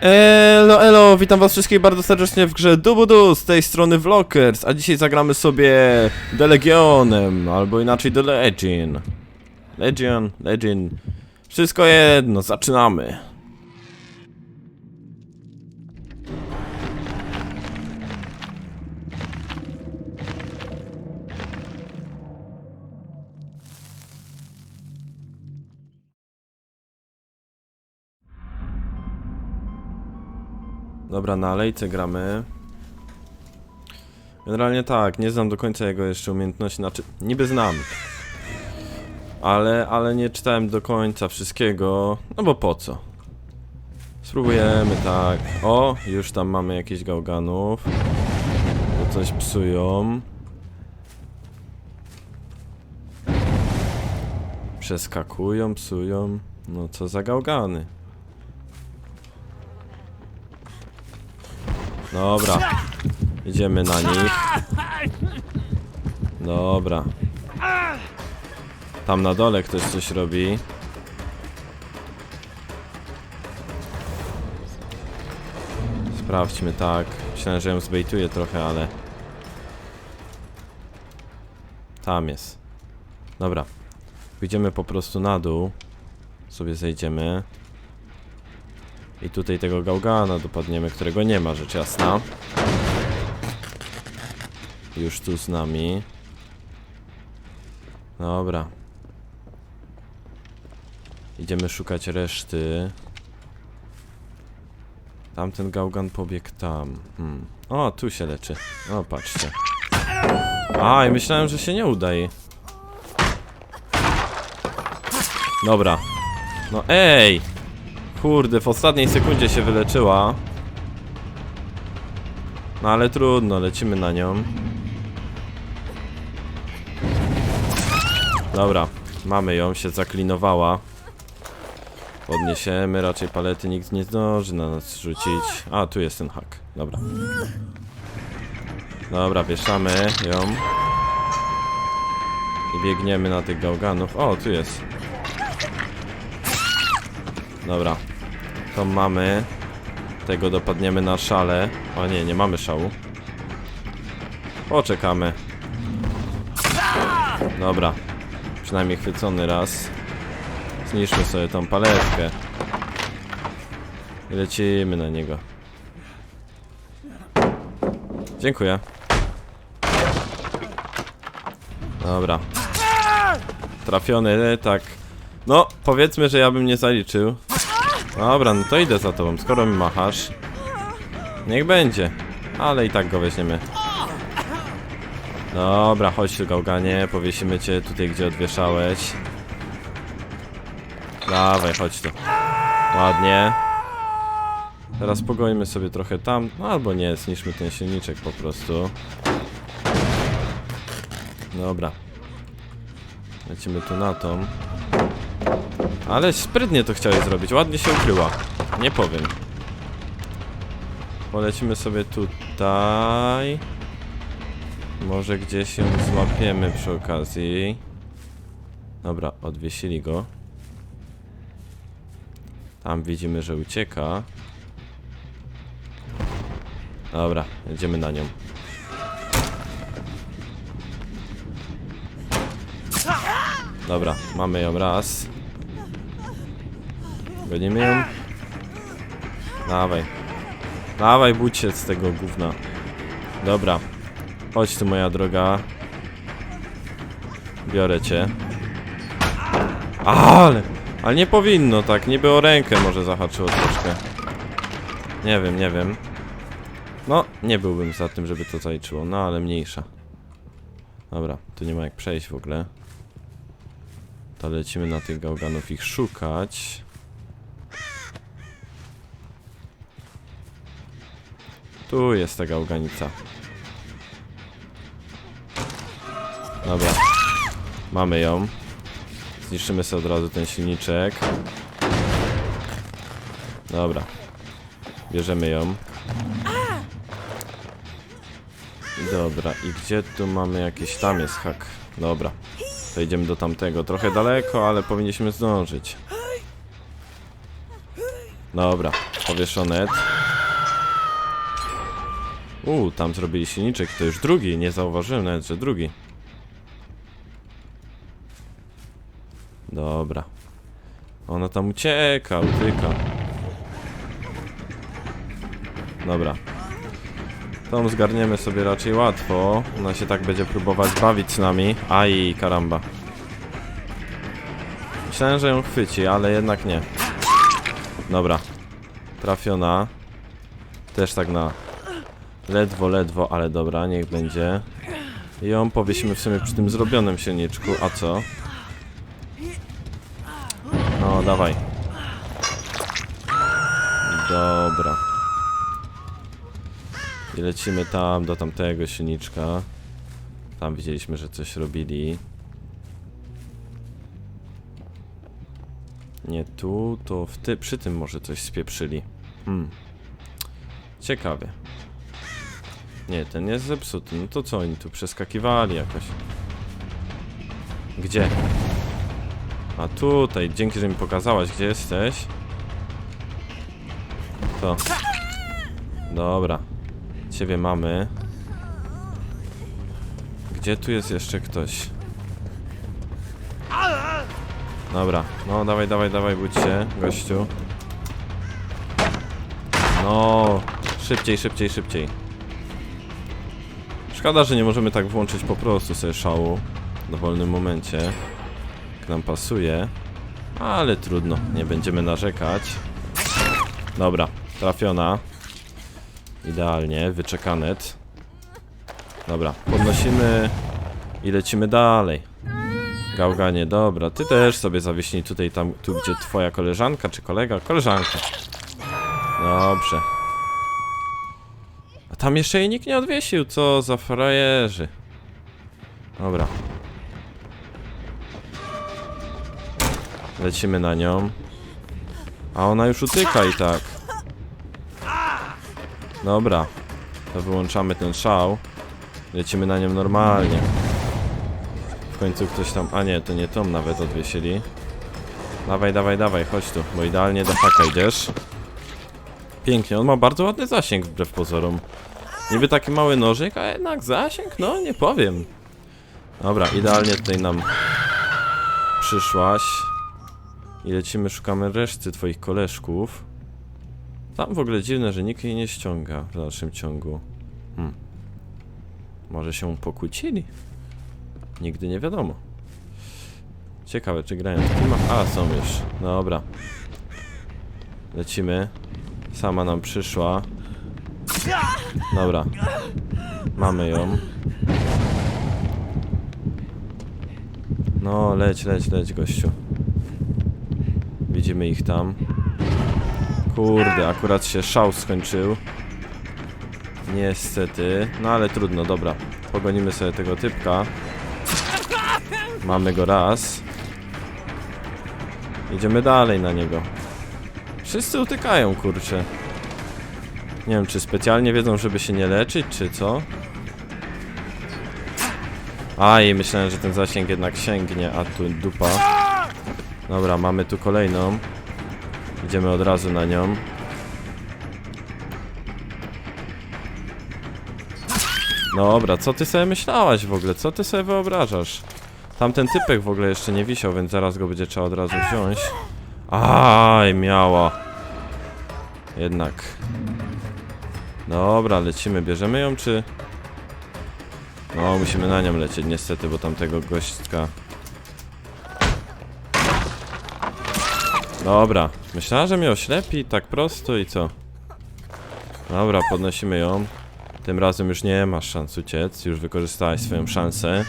Elo, elo, witam was wszystkich bardzo serdecznie w grze Dubudu, z tej strony Vlockers, a dzisiaj zagramy sobie The Legionem, albo inaczej The Legion. Legion, Legion, wszystko jedno, zaczynamy. Dobra, na alejce gramy. Generalnie tak, nie znam do końca jego jeszcze umiejętności, znaczy niby znam. Ale, ale nie czytałem do końca wszystkiego, no bo po co? Spróbujemy tak. O, już tam mamy jakichś gałganów. To coś psują. Przeskakują, psują. No co za gałgany. Dobra. Idziemy na nich. Dobra. Tam na dole ktoś coś robi. Sprawdźmy tak. Myślałem, że ją zbejtuję trochę, ale... Tam jest. Dobra. Pójdziemy po prostu na dół. Sobie zejdziemy. I tutaj tego gałgana dopadniemy, którego nie ma, rzecz jasna. Już tu z nami. Dobra. Idziemy szukać reszty. Tamten gałgan pobiegł tam. Hmm. O, tu się leczy. O, patrzcie. A, i myślałem, że się nie uda jej. Dobra. No ej! Kurde, w ostatniej sekundzie się wyleczyła. No ale trudno, lecimy na nią. Dobra, mamy ją, się zaklinowała. Podniesiemy, raczej palety nikt nie zdąży na nas rzucić. A, tu jest ten hak, dobra. Dobra, wieszamy ją. I biegniemy na tych gałganów. O, tu jest. Dobra. To mamy. Tego dopadniemy na szale. O nie, nie mamy szału. Poczekamy. Dobra. Przynajmniej chwycony raz. Zniszczmy sobie tą paletkę. I lecimy na niego. Dziękuję. Dobra. Trafiony, tak. No, powiedzmy, że ja bym nie zaliczył. Dobra, no to idę za tobą, skoro mi machasz. Niech będzie. Ale i tak go weźmiemy. Dobra, chodź tu gałganie, powiesimy cię tutaj, gdzie odwieszałeś. Dawaj, chodź tu. Ładnie. Teraz pogońmy sobie trochę tam, no albo nie, zniszczmy ten silniczek po prostu. Dobra. Lecimy tu na tą. Ale sprytnie to chciałeś zrobić, ładnie się ukryła. Nie powiem. Polecimy sobie tutaj. Może gdzieś ją złapiemy przy okazji. Dobra, odwiesili go. Tam widzimy, że ucieka. Dobra, jedziemy na nią. Dobra, mamy ją raz. Gonimy ją. Dawaj. Dawaj, budź się z tego gówna. Dobra. Chodź tu, moja droga. Biorę cię. Ale! Ale nie powinno tak, niby o rękę może zahaczyło troszkę. Nie wiem, nie wiem. No, nie byłbym za tym, żeby to zaliczyło, no ale mniejsza. Dobra, tu nie ma jak przejść w ogóle. To lecimy na tych gałganów ich szukać. Tu jest ta gałganica. Dobra. Mamy ją. Zniszczymy sobie od razu ten silniczek. Dobra. Bierzemy ją. Dobra, i gdzie tu mamy jakieś... Tam jest hak. Dobra. To idziemy do tamtego. Trochę daleko, ale powinniśmy zdążyć. Dobra, powieszonet. Uuu, tam zrobili silniczek, to już drugi, nie zauważyłem nawet, że drugi. Dobra. Ona tam ucieka, utyka. Dobra. Tą zgarniemy sobie raczej łatwo. Ona się tak będzie próbować bawić z nami. Aj, karamba. Myślałem, że ją chwyci, ale jednak nie. Dobra. Trafiona. Też tak na ledwo, ledwo, ale dobra, niech będzie. Ją powiesimy w sumie przy tym zrobionym silniczku. A co? No, dawaj. Dobra. I lecimy tam, do tamtego silniczka. Tam widzieliśmy, że coś robili. Nie tu, to w ty, przy tym może coś spieprzyli. Hmm. Ciekawie. Nie, ten jest zepsuty. No to co oni tu przeskakiwali jakoś? Gdzie? A tutaj, dzięki, że mi pokazałaś, gdzie jesteś. To. Dobra. Ciebie mamy. Gdzie tu jest jeszcze ktoś? Dobra, no dawaj, dawaj, dawaj, budź się, gościu. No, szybciej, szybciej, szybciej. Szkoda, że nie możemy tak włączyć po prostu sobie szału w dowolnym momencie. Jak nam pasuje. Ale trudno, nie będziemy narzekać. Dobra, trafiona. Idealnie, wyczekanet. Dobra, podnosimy i lecimy dalej. Gałganie, dobra, ty też sobie zawieśnij tutaj, tam, tu gdzie twoja koleżanka czy kolega? Koleżanka. Dobrze. A tam jeszcze jej nikt nie odwiesił, co za frajerzy. Dobra. Lecimy na nią. A ona już utyka i tak. Dobra. To wyłączamy ten szał. Lecimy na nią normalnie. W końcu ktoś tam... A nie, to nie Tom nawet odwiesili. Dawaj, dawaj, dawaj, chodź tu, bo idealnie do haka idziesz. Pięknie, on ma bardzo ładny zasięg wbrew pozorom. Niby taki mały nożyk, a jednak zasięg? No, nie powiem. Dobra, idealnie tutaj nam przyszłaś. I lecimy, szukamy reszty twoich koleżków. Tam w ogóle dziwne, że nikt jej nie ściąga w dalszym ciągu. Hmm. Może się pokłócili? Nigdy nie wiadomo. Ciekawe, czy grają w teamach? A, są już. Dobra. Lecimy. Sama nam przyszła. Dobra. Mamy ją. No, leć, leć, leć, gościu. Widzimy ich tam. Kurde, akurat się szał skończył. Niestety. No ale trudno, dobra. Pogonimy sobie tego typka. Mamy go raz. Idziemy dalej na niego. Wszyscy utykają, kurczę. Nie wiem, czy specjalnie wiedzą, żeby się nie leczyć, czy co? Aj, myślałem, że ten zasięg jednak sięgnie, a tu dupa. Dobra, mamy tu kolejną. Idziemy od razu na nią. Dobra, co ty sobie myślałaś w ogóle? Co ty sobie wyobrażasz? Tamten typek w ogóle jeszcze nie wisiał, więc zaraz go będzie trzeba od razu wziąć. Aj, miała. Jednak. Dobra, lecimy. Bierzemy ją, czy... No, musimy na nią lecieć niestety, bo tamtego gośćka... Dobra, myślała, że mnie oślepi tak prosto i co? Dobra, podnosimy ją. Tym razem już nie masz szans uciec, już wykorzystałaś swoją szansę.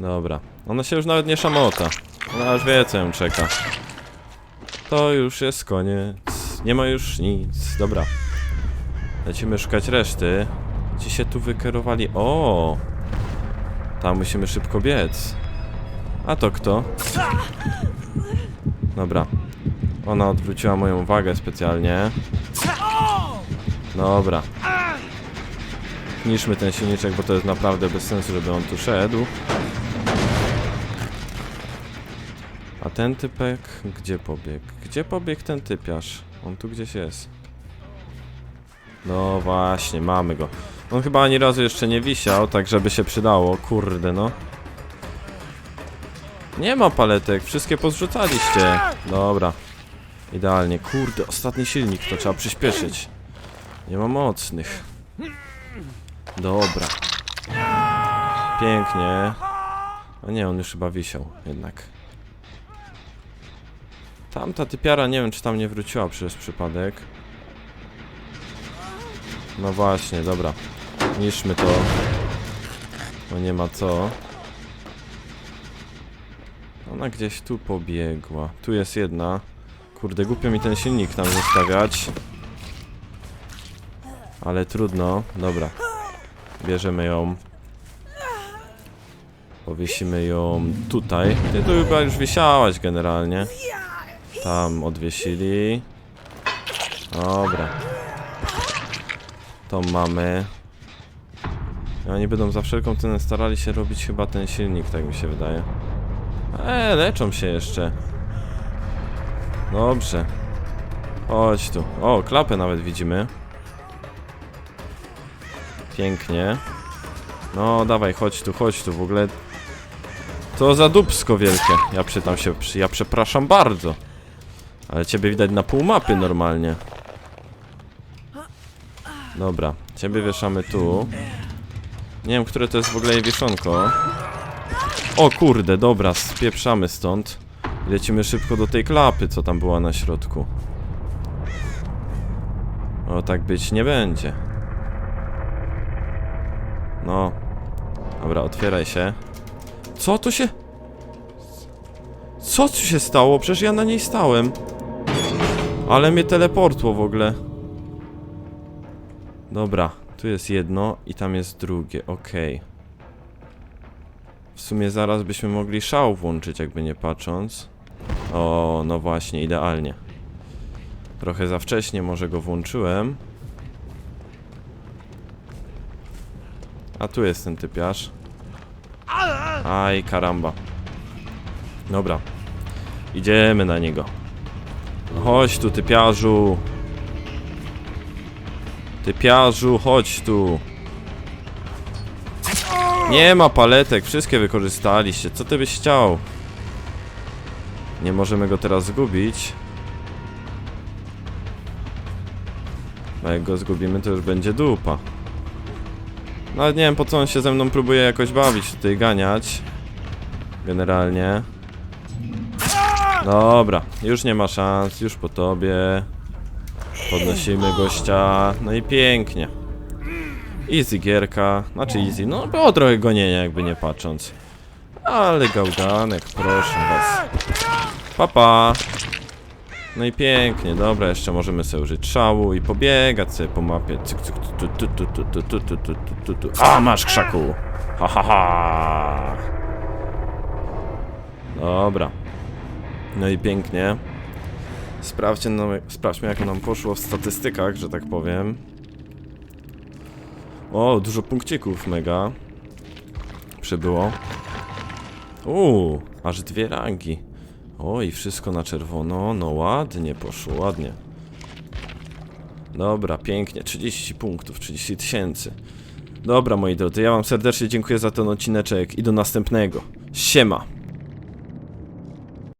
Dobra, ona się już nawet nie szamota. Ona już wie, co ją czeka. To już jest koniec. Nie ma już nic. Dobra. Lecimy szukać reszty. Ci się tu wykierowali. O! Tam musimy szybko biec. A to kto? Dobra. Ona odwróciła moją uwagę specjalnie. Dobra. Niszmy ten silniczek, bo to jest naprawdę bez sensu, żeby on tu szedł. A ten typek gdzie pobiegł? Gdzie pobiegł ten typiarz? On tu gdzieś jest. No właśnie, mamy go. On chyba ani razu jeszcze nie wisiał, tak żeby się przydało. Kurde no. Nie ma paletek, wszystkie pozrzucaliście. Dobra. Idealnie. Kurde, ostatni silnik, to trzeba przyspieszyć. Nie ma mocnych. Dobra. Pięknie. A nie, on już chyba wisiał jednak. Tamta typiara, nie wiem czy tam nie wróciła przez przypadek. No właśnie, dobra. Niszmy to. Bo nie ma co. Ona gdzieś tu pobiegła. Tu jest jedna. Kurde, głupio mi ten silnik tam zostawiać. Ale trudno. Dobra. Bierzemy ją. Powiesimy ją tutaj. Ty tu chyba już wisiałaś generalnie. Tam odwiesili. Dobra. To mamy. Oni będą za wszelką cenę starali się robić chyba ten silnik, tak mi się wydaje. Eee, leczą się jeszcze. Dobrze. Chodź tu. O, klapę nawet widzimy. Pięknie. No, dawaj, chodź tu, chodź tu, w ogóle... To za dupsko wielkie. Ja przytam się, ja przepraszam bardzo. Ale ciebie widać na pół mapy normalnie. Dobra, ciebie wieszamy tu. Nie wiem, które to jest w ogóle jej wieszonko. O kurde, dobra, spieprzamy stąd. Lecimy szybko do tej klapy, co tam była na środku. O, tak być nie będzie. No. Dobra, otwieraj się. Co tu się... Co tu się stało? Przecież ja na niej stałem. Ale mnie teleportło w ogóle. Dobra, tu jest jedno i tam jest drugie, okej. W sumie zaraz byśmy mogli szał włączyć, jakby nie patrząc. O, no właśnie, idealnie. Trochę za wcześnie może go włączyłem. A tu jest ten typiarz. Aj, karamba. Dobra. Idziemy na niego. Chodź tu, typiarzu. Typiarzu, chodź tu. Nie ma paletek, wszystkie wykorzystaliście. Co ty byś chciał? Nie możemy go teraz zgubić. A jak go zgubimy, to już będzie dupa. Nawet nie wiem po co on się ze mną próbuje jakoś bawić, tutaj ganiać. Generalnie. Dobra, już nie ma szans, już po tobie. Podnosimy gościa, no i pięknie. Easy gierka, znaczy easy, no było trochę gonienia jakby nie patrząc. Ale gałganek, proszę was. Papa. No i pięknie, dobra, jeszcze możemy sobie użyć szału i pobiegać sobie po mapie. Cyk, cyk, tu, tu, tu, tu, tu, tu, tu, tu, tu, tu. A, masz krzaku! Ha, ha, ha! Dobra. No i pięknie. Sprawdźcie, no, sprawdźmy jak nam poszło w statystykach, że tak powiem. O, dużo punkcików, mega. Przybyło. Uuu, aż dwie rangi. Oj, wszystko na czerwono. No ładnie poszło, ładnie. Dobra, pięknie. 30 punktów, 30 tysięcy. Dobra, moi drodzy, ja wam serdecznie dziękuję za ten odcineczek i do następnego. Siema!